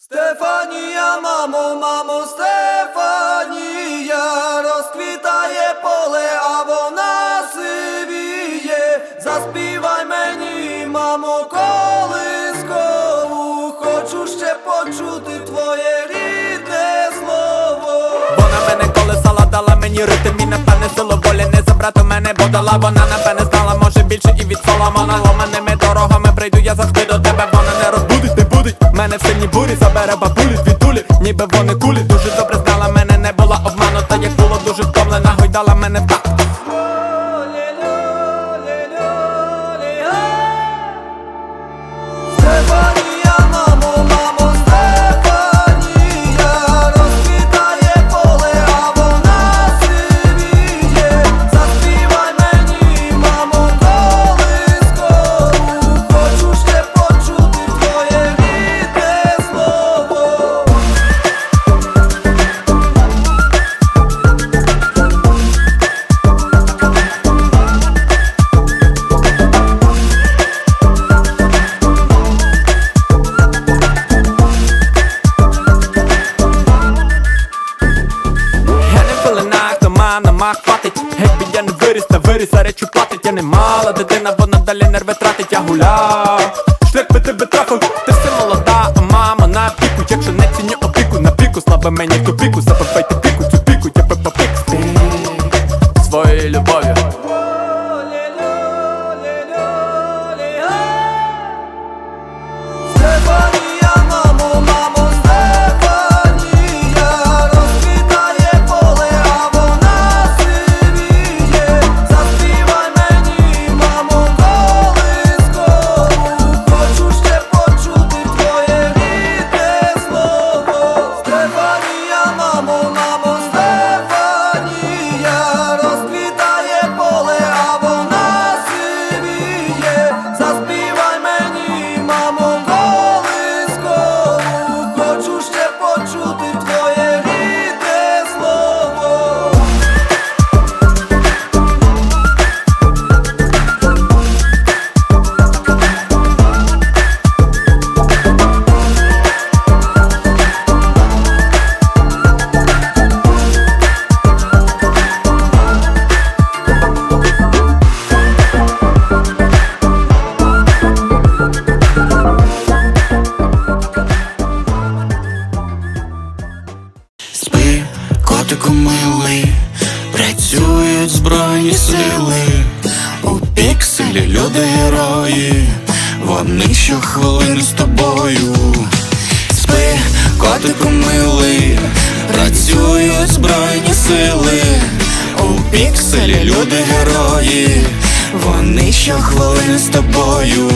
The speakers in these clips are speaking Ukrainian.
Стефанія, мамо, мамо, Стефанія, розквітає поле, а вона сивіє. Заспівай мені, мамо, колискову, хочу ще почути твоє рідне слово. Вона мене колесала, дала мені ритм і напевне силу волі не забрати мене, бо дала вона напевне знала, може більше і від Соломона Ломаними дорогами виріс, та виріс, а речі платить Я не мала. Дитина, вона далі нерви тратить, я гуляв. Шлях би тебе трафив, ти все молода, а мама на піку. Якщо не ціню опіку, на піку, слабе мені пікселі герої, вони щохвилини з тобою. Спи, котику милий, працюють збройні сили, у пікселі люди герої, вони щохвилини з тобою.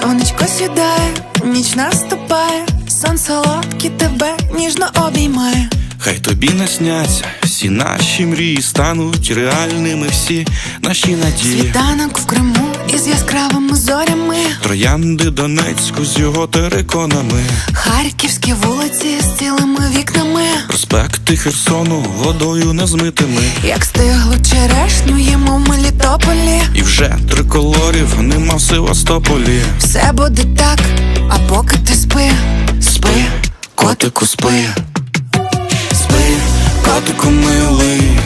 Сонечко сідає, ніч наступає, сон солодкий тебе ніжно обіймає. Хай тобі не сняться, всі наші мрії стануть реальними, всі наші надії. Світанок в Криму із яскравими зорями, Троянди Донецьку з його териконами, харківські вулиці з цілими вікнами, проспекти Херсону водою незмитими. як стиглу черешню їмо в Мелітополі. І вже триколорів нема в Севастополі. Все буде так, а поки ти спи, Спи, котику, спи, спи, котику милий,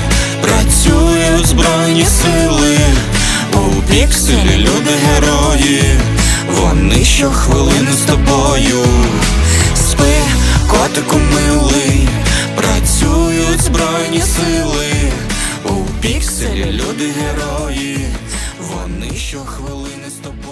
працюють збройні сили, у пікселі люди герої, вони щохвилини з тобою. Спи, котику милий, працюють збройні сили, у пікселі люди герої, вони щохвилини з тобою.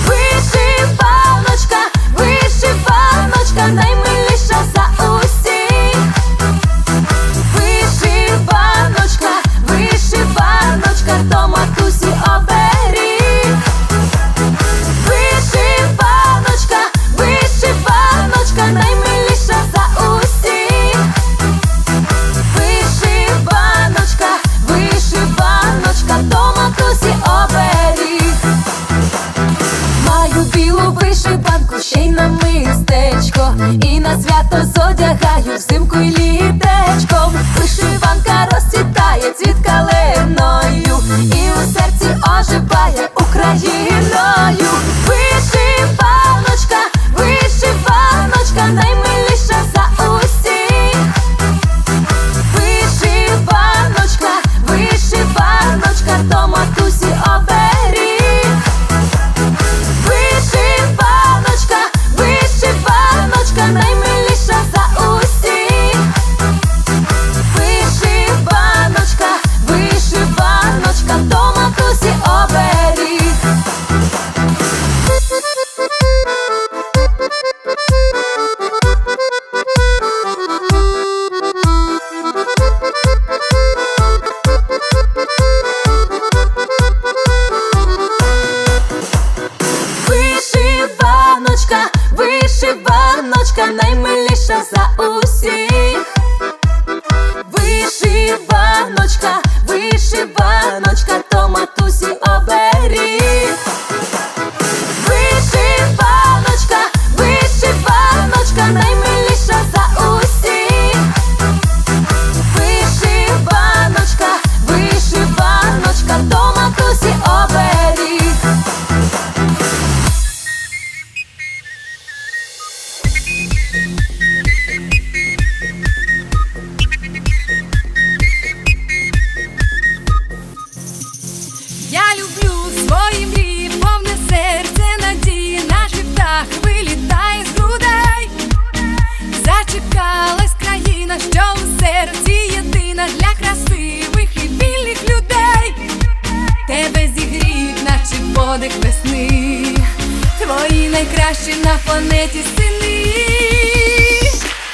Найкращі на планеті сини.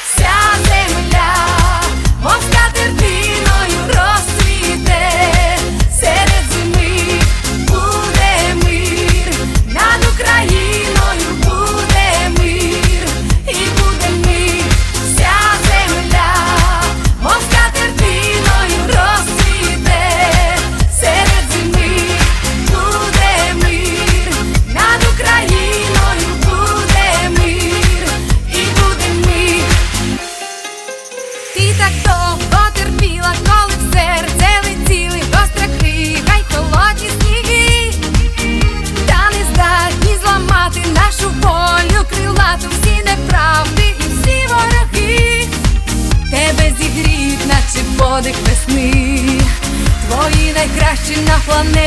Вся земля,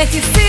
Let you